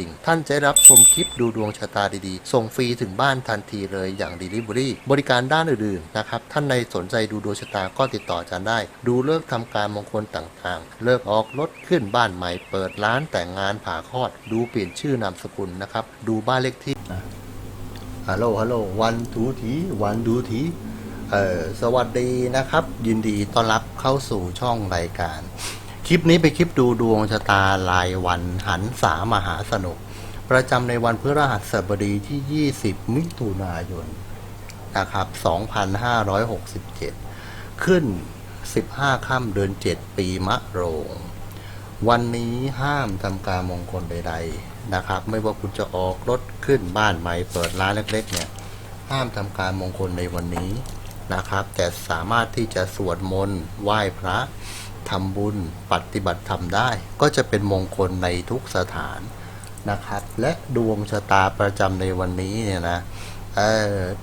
ดิ่ง ท่านจะได้รับชมคลิปดูดวงชะตาดีๆ ส่งฟรีถึงบ้านทันทีเลยอย่าง Delivery บริการด้านอื่นๆนะครับ ท่านในสนใจดูดวงชะตาก็ติดต่ออาจารย์ได้ ดูเลิกษ์ทำการมงคลต่างๆ เลิกออกรถขึ้นบ้านใหม่ เปิดร้านแต่งงานผ่าคลอด ดูเปลี่ยนชื่อนามสกุลนะครับ ดูบ้านเลขที่ฮัลโหลฮัลโหลวันทูทีวันดูทีเออสวัสดีนะครับ ยินดีต้อนรับเข้าสู่ช่องรายการ คลิปนี้เป็นคลิปดูดวงชะตารายวันหันสามหาสนุก ประจำในวันพฤหัสบดีที่ 20 มิถุนายนนะครับ 2567 ขึ้น 15 ค่ำเดือน 7 ปีมะโรง วันนี้ห้ามทำการมงคลใด ๆ นะครับ ไม่ว่าคุณจะออกรถขึ้นบ้านใหม่เปิดร้านเล็ก ๆ เนี่ย ห้ามทำการมงคลในวันนี้นะครับ แต่สามารถที่จะสวดมนต์ไหว้พระ ทำบุญปฏิบัติธรรมได้ ก็จะเป็นมงคลในทุกสถานนะครับ และดวงชะตาประจำในวันนี้เนี่ยนะ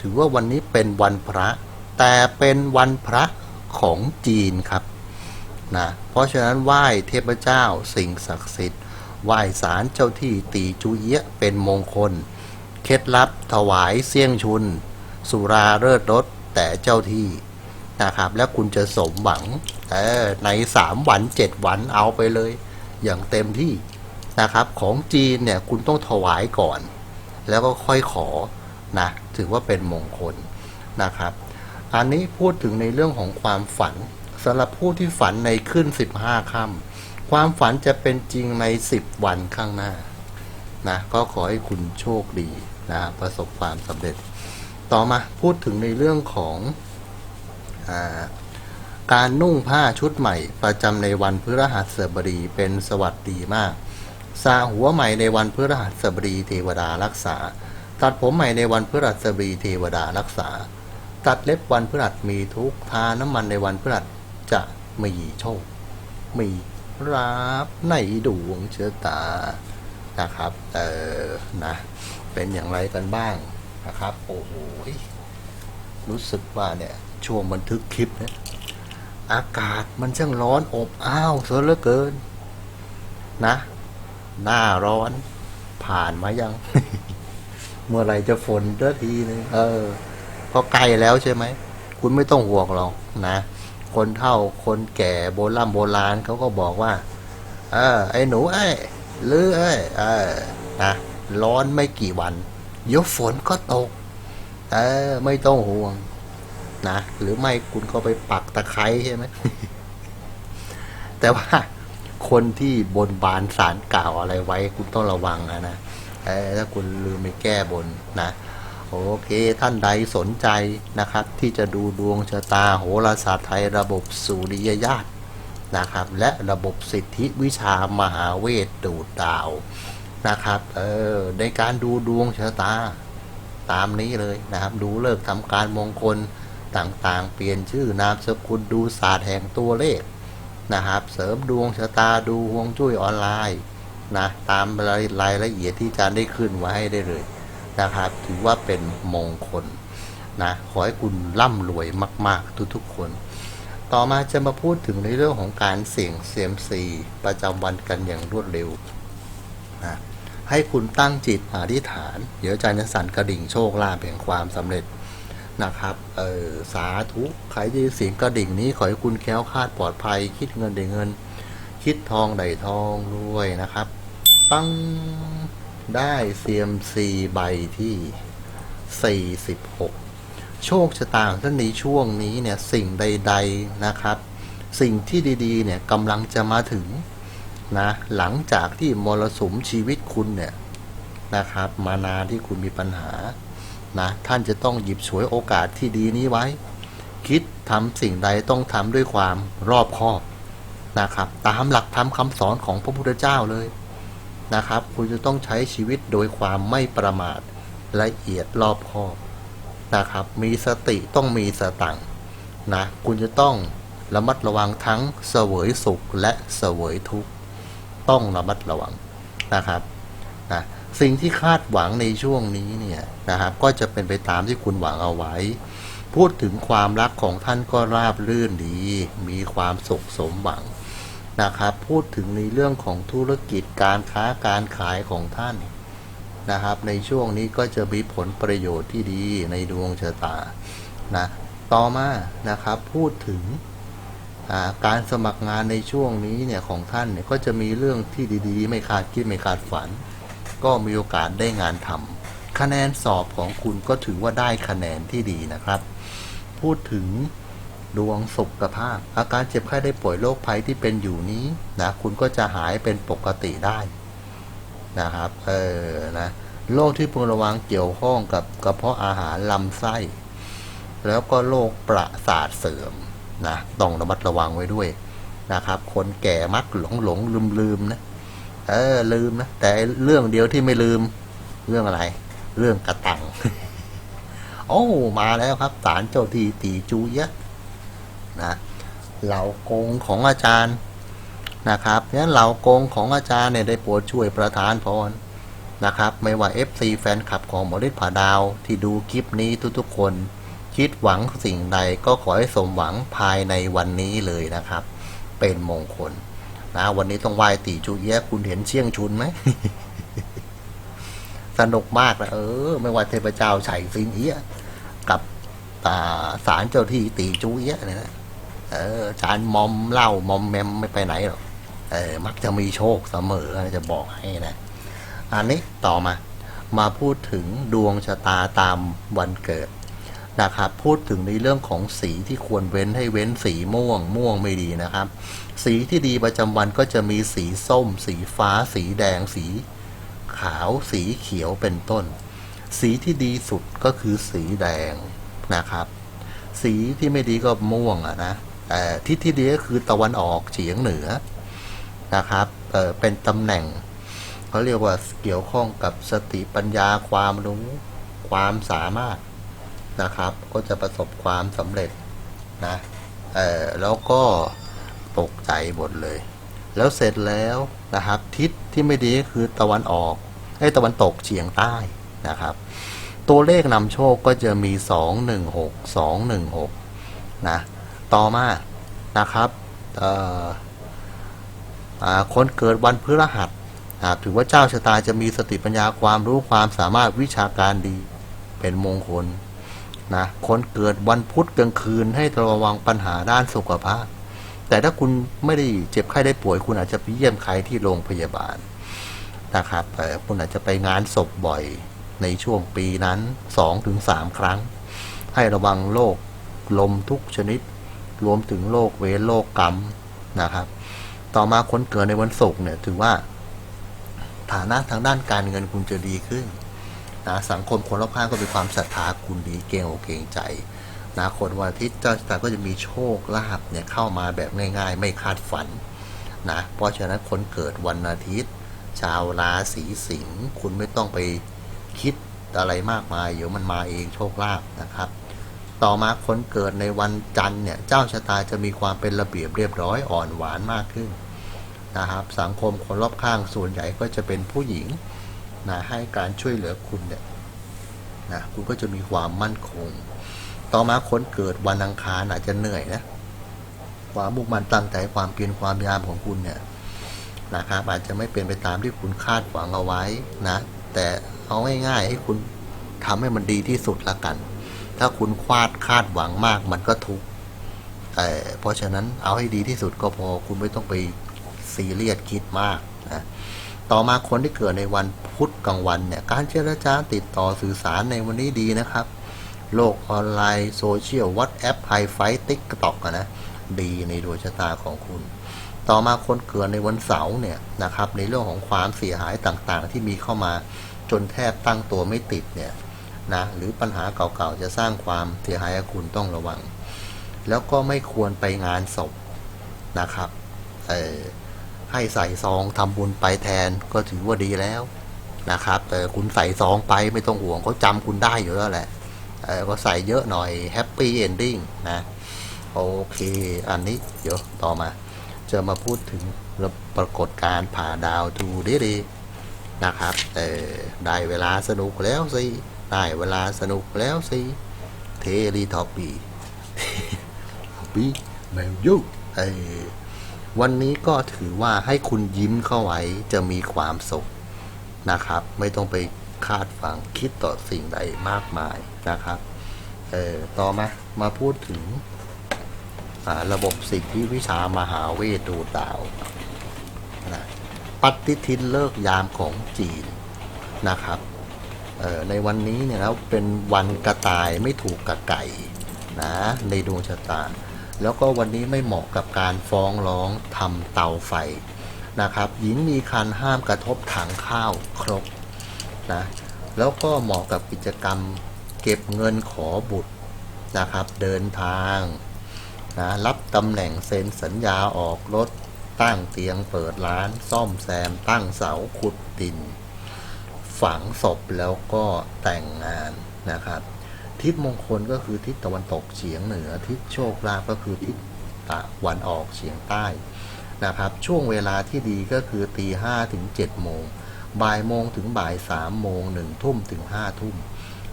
ถือว่าวันนี้เป็นวันพระ แต่เป็นวันพระของจีนครับนะเพราะฉะนั้นไหว้เทพเจ้าสิ่งศักดิ์สิทธิ์ไหว้ศาลเจ้าที่ตีจูเอียะเป็นมงคล เคล็ดลับถวายเสี่ยงชุน สุราเลิศรสแต่เจ้าที่ นะครับ แล้วคุณจะสมหวังเออในสามวันเจ็ดวันเอาไปเลย อย่างเต็มที่นะครับ ของจีนเนี่ยคุณต้องถวายก่อน แล้วก็ค่อยขอนะถือว่าเป็นมงคลนะครับ อันนี้พูดถึงในเรื่องของความฝันสำหรับผู้ที่ฝันในขึ้น 15ค่ำความฝันจะเป็นจริงใน 10 วันข้างหน้านะก็ขอให้คุณโชคดีนะประสบความสำเร็จ ต่อมาพูดถึงในเรื่องของ การนุ่งผ้าชุดใหม่ประจำในวันพฤหัสบดีเป็นสวัสดีมากสาหัวใหม่ในวันพฤหัสบดีเทวดารักษา ตัดผมใหม่ในวันพฤหัสบดีเทวดารักษา ตัดเล็บวันพฤหัสมีทุกทาน้ำมันในวันพฤหัสจะมีโชค มีรับในดวงชะตานะครับ เออนะ เป็นอย่างไรกันบ้างนะครับ โอ้โห รู้สึกว่าเนี่ย ช่วงบันทึกคลิปเนี่ยอากาศมันช่างร้อนอบอ้าวซะเหลือเกิน นะ หน้าร้อนผ่านมายัง เมื่อไรจะฝนเด้อทีนึงเออพอใกล้แล้วใช่ไหม คุณไม่ต้องห่วงหรอกนะ คนเฒ่าคนแก่โบราณโบราณเขาก็บอกว่า เออ ไอ้หนูไอ้ยหรือเอ้ยเออนะร้อนไม่กี่วันเดี๋ยวฝนก็ตก เออ ไม่ต้องห่วง นะ หรือไม่คุณก็ไปปักตะไคร้ใช่ไหม แต่ว่าคนที่บนบานสารกล่าวอะไรไว้ คุณต้องระวังนะนะถ้าคุณลืมไปแก้บนนะโอเค ท่านใดสนใจนะครับ ที่จะดูดวงชะตาโหราศาสตร์ไทยระบบสุริยญาตินะครับ และระบบสิทธิวิชามหาเวทดูดดาวนะครับเออในการดูดวงชะตาตามนี้เลยนะครับ ดูเลิกทำการมงคล ต่างๆ เปลี่ยนชื่อนามสกุลดูศาสตร์แห่งตัวเลขนะครับ เสริมดวงชะตาดูฮวงจุ้ยออนไลน์นะตามรายรายละเอียดที่อาจารย์ได้ขึ้นไว้ให้ได้เลยนะครับ ถือว่าเป็นมงคลนะขอให้คุณร่ำรวยมากๆทุกๆคน ต่อมาจะมาพูดถึงในเรื่องของการเสี่ยงเซียมซีประจำวันกันอย่างรวดเร็วนะให้คุณตั้งจิตอธิษฐาน เดี๋ยวอาจารย์จะสั่นกระดิ่งโชคลาภแห่งความสำเร็จ นะครับ เออสาธุใครที่เสียงกระดิ่งนี้ขอให้คุณแค้วคาดปลอดภัย คิดเงินได้เงิน คิดทองได้ทองรวยนะครับ ปังได้เซียมซีใบที่ 46 โชคชะตาของท่านในช่วงนี้เนี่ยสิ่งใด ๆนะครับ สิ่งที่ดีๆเนี่ยกำลังจะมาถึงนะหลังจากที่มรสุมชีวิตคุณเนี่ยนะครับ มานานที่คุณมีปัญหา นะท่านจะต้องหยิบฉวยโอกาสที่ดีนี้ไว้ คิดทำสิ่งใดต้องทำด้วยความรอบคอบนะครับ ตามหลักธรรมคำสอนของพระพุทธเจ้าเลยนะครับ คุณจะต้องใช้ชีวิตโดยความไม่ประมาทละเอียดรอบคอบนะครับ มีสติต้องมีสตังค์นะคุณจะต้องระมัดระวังทั้งเสวยสุขและเสวยทุกข์ต้องระมัดระวังนะครับ สิ่งที่คาดหวังในช่วงนี้เนี่ยนะครับ ก็จะเป็นไปตามที่คุณหวังเอาไว้ พูดถึงความรักของท่านก็ราบรื่นดี มีความสุขสมหวังนะครับ พูดถึงในเรื่องของธุรกิจการค้าการขายของท่านนะครับ ในช่วงนี้ก็จะมีผลประโยชน์ที่ดีในดวงชะตานะต่อมานะครับพูดถึงการสมัครงานในช่วงนี้เนี่ยของท่านเนี่ยก็จะมีเรื่องที่ดีๆ ไม่คาดคิดไม่คาดฝัน ก็มีโอกาสได้งานทำคะแนนสอบของคุณก็ถือว่าได้คะแนนที่ดีนะครับ พูดถึงดวงสุขภาพ อาการเจ็บไข้ได้ป่วยโรคภัยที่เป็นอยู่นี้นะคุณก็จะหายเป็นปกติได้นะครับเออนะโรคที่พึงระวังเกี่ยวข้องกับกระเพาะอาหารลำไส้ แล้วก็โรคประสาทเสื่อมนะต้องระมัดระวังไว้ด้วยนะครับ คนแก่มักหลงหลงลืมลืมนะ เออ ลืมนะ แต่เรื่องเดียวที่ไม่ลืม เรื่องอะไร เรื่องกระตัง โอ้ มาแล้วครับศาลเจ้าที่ตีจูยะนะเหล่าโกงของอาจารย์นะครับงั้นเหล่าโกงของอาจารย์เนี่ยได้โปรดช่วยประทานพรนะครับ ไม่ว่า FC แฟนคลับของหมอฤทธิ์ผาดาวที่ดูคลิปนี้ทุกๆคน คิดหวังสิ่งใดก็ขอให้สมหวังภายในวันนี้เลยนะครับ เป็นมงคล นะวันนี้ต้องไหว้ตีจูเอียะคุณเห็นเชี่ยงชุนไหมสนุกมากนะเออ ไม่ว่าเทพเจ้าไฉสิงเอียกับอ่าศาลเจ้าที่ตีจูเอียะเนี่ยนะเออจานมอมเหล่ามอมแมมไม่ไปไหนหรอกเออมักจะมีโชคเสมอจะบอกให้นะ อันนี้ต่อมา มาพูดถึงดวงชะตาตามวันเกิด นะครับพูดถึงในเรื่องของสีที่ควรเว้นให้เว้นสีม่วง ม่วงไม่ดีนะครับ สีที่ดีประจำวันก็จะมีสีส้ม สีฟ้า สีแดง สีขาว สีเขียวเป็นต้น สีที่ดีสุดก็คือสีแดงนะครับ สีที่ไม่ดีก็ม่วงอะนะแต่ทิศที่ดีก็คือตะวันออกเฉียงเหนือนะครับเเป็นตำแหน่งเขาเรียกว่าเกี่ยวข้องกับสติปัญญาความรู้ความสามารถ นะครับ ก็จะประสบความสำเร็จนะเออแล้วก็ตกใจหมดเลย แล้วเสร็จแล้วนะครับ ทิศที่ไม่ดีก็คือตะวันออกไอ้ตะวันตกเฉียงใต้นะครับ ตัวเลขนำโชคก็จะมี 2 1 6 2 1 6 นะ ต่อมานะครับเอ่อคนเกิดวันพฤหัสถือว่าเจ้าชะตาจะมีสติปัญญาความรู้ความสามารถวิชาการดีเป็นมงคล นะคนเกิดวันพุธกลางคืนให้ระวังปัญหาด้านสุขภาพ แต่ถ้าคุณไม่ได้เจ็บไข้ได้ป่วย คุณอาจจะไปเยี่ยมใครที่โรงพยาบาลนะครับคุณอาจจะไปงานศพบ่อยในช่วงปีนั้น2-3ถึงครั้ง ให้ระวังโรคลมทุกชนิด รวมถึงโรคเวรโรคกรรมนะครับ ต่อมาคนเกิดในวันศุกร์เนี่ยถือว่า ฐานะทางด้านการเงินคุณจะดีขึ้น นะสังคมคนรอบข้างก็มีความศรัทธาคุณดีเกรงอกเกรงใจนะคนวันอาทิตย์เจ้าชะตาก็จะมีโชคลาภเนี่ยเข้ามาแบบง่าย ๆ ไม่คาดฝันนะเพราะฉะนั้นคนเกิดวันอาทิตย์ ชาวราศีสิงห์คุณไม่ต้องไปคิดอะไรมากมายเดี๋ยวมันมาเองโชคลาภนะครับ ต่อมาคนเกิดในวันจันทร์เนี่ยเจ้าชะตาจะมีความเป็นระเบียบเรียบร้อยอ่อนหวานมากขึ้นนะครับ สังคมคนรอบข้างส่วนใหญ่ก็จะเป็นผู้หญิง นะให้การช่วยเหลือคุณเนี่ยนะคุณก็จะมีความมั่นคง ต่อมาคนเกิดวันอังคารอาจจะเหนื่อยนะความมุ่งมั่นตั้งใจความเพียรความพยายามของคุณเนี่ยนะครับอาจจะไม่เป็นไปตามที่คุณคาดหวังเอาไว้นะ แต่เอาง่ายๆให้คุณทำให้มันดีที่สุดละกัน ถ้าคุณคาดคาดหวังมากมันก็ทุกข์แต่เพราะฉะนั้นเอาให้ดีที่สุดก็พอคุณไม่ต้องไปซีเรียสคิดมากนะ ต่อมาคนที่เกิดในวันพุธกลางวันเนี่ยการเจรจาติดต่อสื่อสารในวันนี้ดีนะครับ โลกออนไลน์โซเชียลวัตแอปไฮไฟติ๊กตอกนะดีในดวงชะตาของคุณ ต่อมาคนเกิดในวันเสาร์เนี่ยนะครับในเรื่องของความเสียหายต่างๆ ที่มีเข้ามาจนแทบตั้งตัวไม่ติดเนี่ยนะหรือปัญหาเก่าๆจะสร้างความเสียหายคุณต้องระวัง แล้วก็ไม่ควรไปงานศพนะครับเออ ให้ใส่ซองทำบุญไปแทนก็ถือว่าดีแล้วนะครับ แต่คุณใส่ซองไปไม่ต้องห่วงเขาจำคุณได้อยู่แล้วแหละเออก็ใส่เยอะหน่อยแฮปปี้เอนดิ้งนะ โอเค อันนี้เดี๋ยวต่อมา จะมาพูดถึงปรากฏการผ่าดาวทูดีดีนะครับเออได้เวลาสนุกแล้วสิ ได้เวลาสนุกแล้วสิ เทลีทอปปี้ปีแมวยุเออ วันนี้ก็ถือว่าให้คุณยิ้มเข้าไว้จะมีความสุขนะครับ ไม่ต้องไปคาดฝังคิดต่อสิ่งใดมากมายนะครับเออต่อมามาพูดถึงระบบสิทธิวิชามหาเวทดูดาวนะปฏิทินเลิกยามของจีนนะครับเออในวันนี้เนี่ยแล้วเป็นวันกระต่ายไม่ถูกกับไก่นะในดวงชะตา แล้วก็วันนี้ไม่เหมาะกับการฟ้องร้องทำเตาไฟนะครับหญิงมีคันห้ามกระทบถังข้าวครบนะแล้วก็เหมาะกับกิจกรรมเก็บเงินขอบุตรนะครับ เดินทางนะรับตำแหน่งเซ็นสัญญาออกรถตั้งเตียงเปิดร้านซ่อมแซม ตั้งเสาขุดดิน ฝังศพแล้วก็แต่งงานนะครับ ทิศมงคลก็คือทิศตะวันตกเฉียงเหนือ ทิศโชคลาภก็คือทิศตะวันออกเฉียงใต้นะครับ ช่วงเวลาที่ดีก็คือตีห้าถึงเจ็ดโมงบ่ายโมงถึงบ่ายสามโมงหนึ่งทุ่มถึงห้าทุ่ม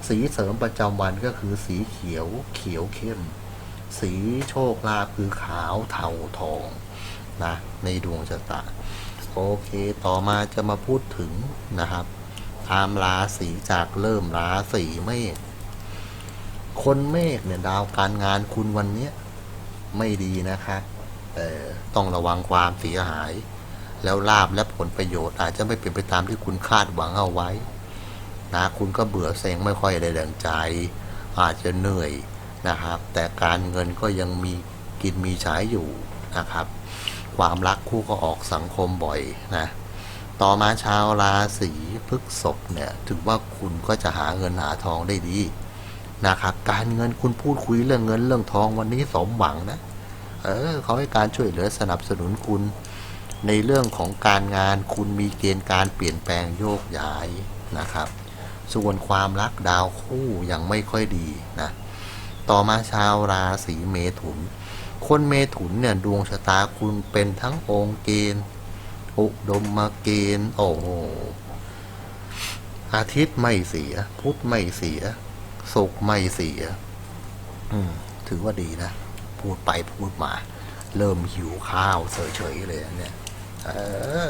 สีเสริมประจำวันก็คือสีเขียวเขียวเข้ม สีโชคลาภคือขาวเทาทองนะในดวงชะตาโอเค ต่อมาจะมาพูดถึงนะครับ ตามราศีจากเริ่มราศีเมษ คนเมษเนี่ยดาวการงานคุณวันเนี้ยไม่ดีนะคะเอ่อต้องระวังความเสียหาย แล้วลาบและผลประโยชน์ อาจจะไม่เป็นไปตามที่คุณคาดหวังเอาไว้ นะคุณก็เบื่อเซ็งไม่ค่อยได้ดังใจ อาจจะเหนื่อยนะครับ แต่การเงินก็ยังมีกินมีใช้อยู่นะครับ ความรักคู่ก็ออกสังคมบ่อยนะต่อมาชาวราศีพฤษภเนี่ย ถือว่าคุณก็จะหาเงินหาทองได้ดี นะครับการเงินคุณพูดคุยเรื่องเงินเรื่องทองวันนี้สมหวังนะเออเขาให้การช่วยเหลือสนับสนุนคุณ ในเรื่องของการงานคุณมีเกณฑ์การเปลี่ยนแปลงโยกย้ายนะครับ ส่วนความรักดาวคู่ยังไม่ค่อยดีนะต่อมาชาวราศีเมถุน คนเมถุนเนี่ยดวงชะตาคุณเป็นทั้งองค์เกณฑ์อุดมมาเกณฑ์โอ้โหอาทิตย์ไม่เสีย พุธไม่เสีย ศุกร์ไม่เสียถือว่าดีนะ พูดไปพูดมา เริ่มหิวข้าวเฉยๆเลยเนี่ยเออ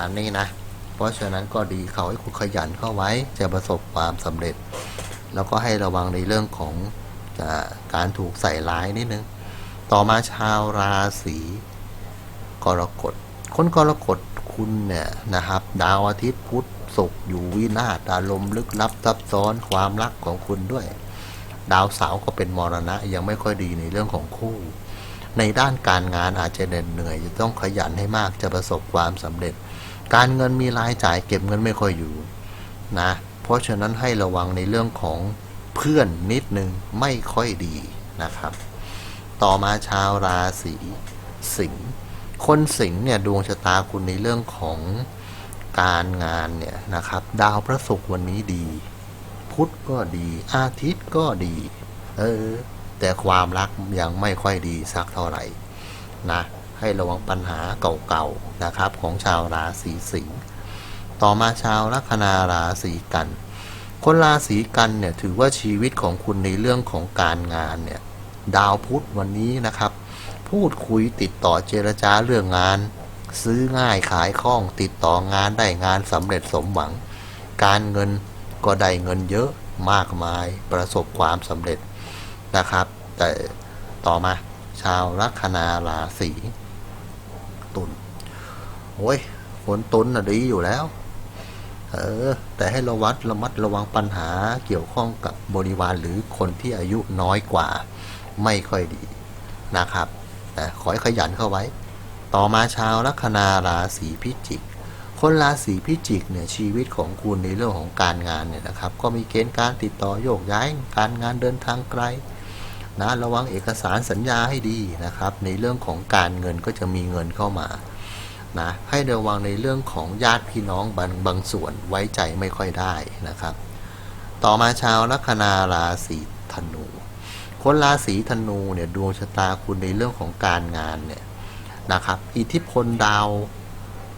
อันนี้นะ เพราะฉะนั้นก็ดีเขาให้คุณขยันเข้าไว้จะประสบความสำเร็จ แล้วก็ให้ระวังในเรื่องของอการถูกใส่ร้ายนิดนึง ต่อมาชาวราศีกรกฎคนกรกฎคุณเนี่ยนะครับ ดาวอาทิตย์พุธ ศุกอยู่วินาศอารมณ์ลึกลับซับซ้อนความรักของคุณด้วย ดาวเสาร์ก็เป็นมรณะยังไม่ค่อยดีในเรื่องของคู่ ในด้านการงานอาจจะเหน็ดเหนื่อยจะต้องขยันให้มากจะประสบความสำเร็จ การเงินมีรายจ่ายเก็บเงินไม่ค่อยอยู่นะ เพราะฉะนั้นให้ระวังในเรื่องของเพื่อนนิดนึงไม่ค่อยดีนะครับ ต่อมาชาวราศีสิงห์คนสิงห์เนี่ยดวงชะตาคุณในเรื่องของ การงานเนี่ยนะครับ ดาวพระศุกร์วันนี้ดี พุธก็ดี อาทิตย์ก็ดี เออ แต่ความรักยังไม่ค่อยดีสักเท่าไหร่นะ ให้ระวังปัญหาเก่าๆนะครับ ของชาวราศีสิงห์ต่อมาชาวลัคนาราศีกัน คนราศีกันเนี่ยถือว่าชีวิตของคุณในเรื่องของการงานเนี่ย ดาวพุธวันนี้นะครับ พูดคุยติดต่อเจรจาเรื่องงาน ซื้อง่ายขายคล่องติดต่องานได้งานสำเร็จสมหวัง การเงินก็ได้เงินเยอะมากมายประสบความสำเร็จนะครับ แต่ต่อมาชาวลัคนาราศีตุลโอ้ยคนตุลน่ะดีอยู่แล้ว เออ แต่ให้ระวัดระมัดระวังปัญหาเกี่ยวข้องกับบริวารหรือคนที่อายุน้อยกว่า ไม่ค่อยดีนะครับแต่ขอให้ขยันเข้าไว้ ต่อมาชาวลัคนาราศีพิจิก คนราศีพิจิกเนี่ยชีวิตของคุณในเรื่องของการงานเนี่ยนะครับ ก็มีเกณฑ์การติดต่อโยกย้าย การงานเดินทางไกลนะระวังเอกสารสัญญาให้ดีนะครับ ในเรื่องของการเงินก็จะมีเงินเข้ามานะให้ระวังในเรื่องของญาติพี่น้องบางบางส่วนไว้ใจไม่ค่อยได้นะครับ ต่อมาชาวลัคนาราศีธนู คนราศีธนูเนี่ยดวงชะตาคุณในเรื่องของการงานเนี่ย นะครับ อิทธิพลดาว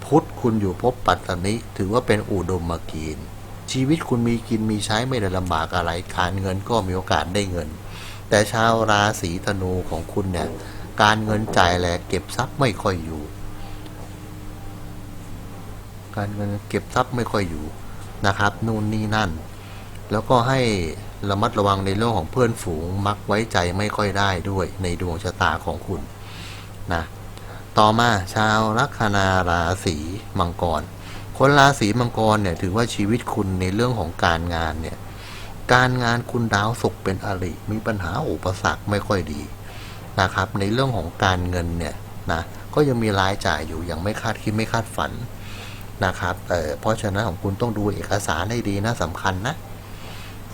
พุธคุณอยู่ภพปัตตนิถือว่าเป็นอุดมกีนชีวิตคุณมีกินมีใช้ไม่ได้ลำบากอะไรการเงินก็มีโอกาสได้เงิน แต่ชาวราศีธนูของคุณเนี่ยการเงินจ่ายแหลกเก็บทรัพย์ไม่ค่อยอยู่ การเงินเก็บทรัพย์ไม่ค่อยอยู่นะครับ นู่นนี่นั่น แล้วก็ให้ระมัดระวังในเรื่องของเพื่อนฝูงมักไว้ใจไม่ค่อยได้ด้วยในดวงชะตาของคุณนะ ต่อมาชาวลัคนาราศีมังกร คนราศีมังกรเนี่ยถือว่าชีวิตคุณในเรื่องของการงานเนี่ยการงานคุณดาวศุกร์เป็นอริมีปัญหาอุปสรรคไม่ค่อยดีนะครับ ในเรื่องของการเงินเนี่ยนะก็ยังมีรายจ่ายอยู่อย่างไม่คาดคิดไม่คาดฝันนะครับเเพราะฉะนั้นของคุณต้องดูเอกสารให้ดีนะสำคัญนะ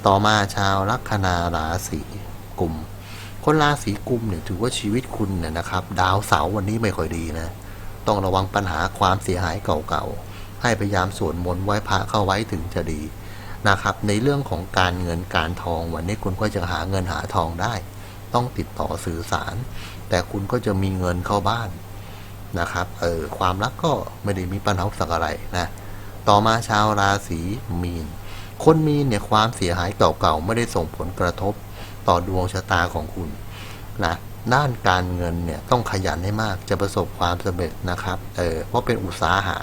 ต่อมาชาวลัคนาราศีกลุ่ม คนราศีกุมเนี่ยถือว่าชีวิตคุณเนี่ยนะครับ ดาวเสาร์วันนี้ไม่ค่อยดีนะ ต้องระวังปัญหาความเสียหายเก่าๆ ให้พยายามสวดมนต์ไหว้พระเข้าไว้ถึงจะดีนะครับ ในเรื่องของการเงินการทองวันนี้คุณก็จะหาเงินหาทองได้ ต้องติดต่อสื่อสาร แต่คุณก็จะมีเงินเข้าบ้านนะครับ เออความรักก็ไม่ได้มีปัญหาสักอะไรนะ ต่อมาชาวราศีมีน คนมีนเนี่ยความเสียหายเก่าๆไม่ได้ส่งผลกระทบ ต่อดวงชะตาของคุณนะด้านการเงินเนี่ยต้องขยันให้มากจะประสบความสำเร็จนะครับเออเพราะเป็นอุตสาหะ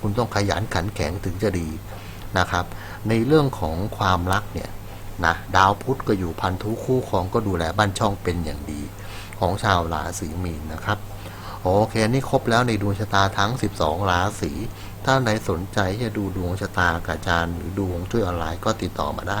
คุณต้องขยันขันแข็งถึงจะดีนะครับ ในเรื่องของความรักเนี่ยนะดาวพุธก็อยู่พันธุคู่ครองก็ดูแลบ้านช่องเป็นอย่างดี ของชาวราศีมีนนะครับโอเคนี่ครบแล้วในดวงชะตาทั้ง 12 ราศีถ้าใครสนใจจะดูดวงชะตากับอาจารย์หรือดวงช่วยออนไลน์ก็ติดต่อมาได้